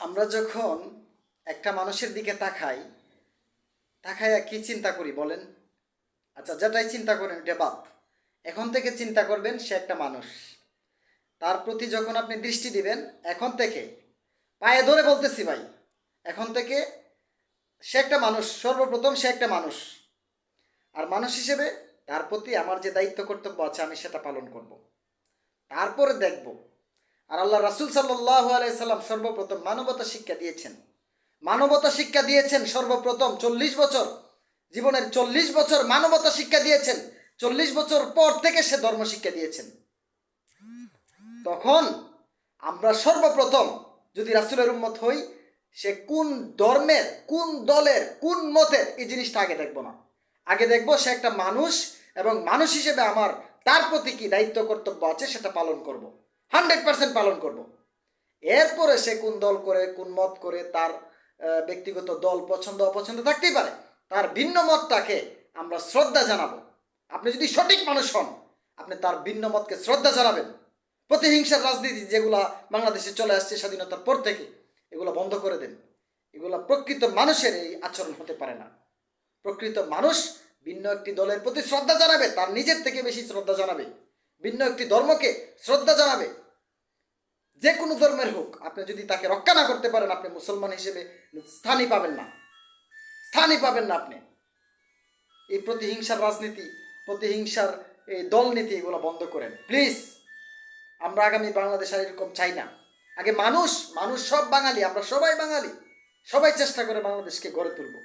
আমরা যখন একটা মানুষের দিকে তাকাই, তাকাইয়া কি চিন্তা করি বলেন? আচ্ছা যেটাই চিন্তা করেন, এটা বাদ। এখন থেকে চিন্তা করবেন, সে একটা মানুষ। তার প্রতি যখন আপনি দৃষ্টি দিবেন, এখন থেকে, পায়ে ধরে বলতেছি ভাই, এখন থেকে সে একটা মানুষ, সর্বপ্রথম সে একটা মানুষ। আর মানুষ হিসেবে তার প্রতি আমার যে দায়িত্ব কর্তব্য আছে, আমি সেটা পালন করব। তারপরে দেখব আর আল্লাহ রাসুল সাল্লাহ আলাইসাল্লাম সর্বপ্রথম মানবতা শিক্ষা দিয়েছেন। মানবতা শিক্ষা দিয়েছেন সর্বপ্রথম চল্লিশ বছর। জীবনের চল্লিশ বছর মানবতা শিক্ষা দিয়েছেন। চল্লিশ বছর পর থেকে সে ধর্ম শিক্ষা দিয়েছেন। তখন আমরা সর্বপ্রথম যদি রাসুলের উম্মত হই, সে কোন ধর্মের, কোন দলের, কোন মতের এই জিনিসটা আগে দেখব না। আগে দেখব সে একটা মানুষ এবং মানুষ হিসেবে আমার তার প্রতি কি দায়িত্ব, কর্তব্য আছে সেটা পালন করব। হান্ড্রেড পার্সেন্ট পালন করব। এরপরে সে কোন দল করে, কোন মত করে, তার ব্যক্তিগত দল পছন্দ, অপছন্দ থাকতেই পারে। তার ভিন্ন মতটাকে আমরা শ্রদ্ধা জানাব। আপনি যদি সঠিক মানুষ হন, আপনি তার ভিন্ন মতকে শ্রদ্ধা জানাবেন। প্রতিহিংসার রাজনীতি যেগুলা বাংলাদেশে চলে আসছে স্বাধীনতার পর থেকে, এগুলো বন্ধ করে দেন। এগুলো প্রকৃত মানুষের এই আচরণ হতে পারে না। প্রকৃত মানুষ ভিন্ন একটি দলের প্রতি শ্রদ্ধা জানাবে, তার নিজের থেকে বেশি শ্রদ্ধা জানাবে। ভিন্ন একটি ধর্মকে শ্রদ্ধা জানাবে। যে কোনো ধর্মের হোক, আপনি যদি তাকে রক্ষা না করতে পারেন, আপনি মুসলমান হিসেবে স্থানই পাবেন না। স্থানই পাবেন না আপনি। এই প্রতিহিংসার রাজনীতি, প্রতিহিংসার এই দলনীতি এগুলো বন্ধ করেন। প্লিজ, আমরা আগামী বাংলাদেশ আর এরকম চাই না। আগে মানুষ মানুষ সব বাঙালি, আমরা সবাই বাঙালি। সবাই চেষ্টা করে বাংলাদেশকে গড়ে তুলব।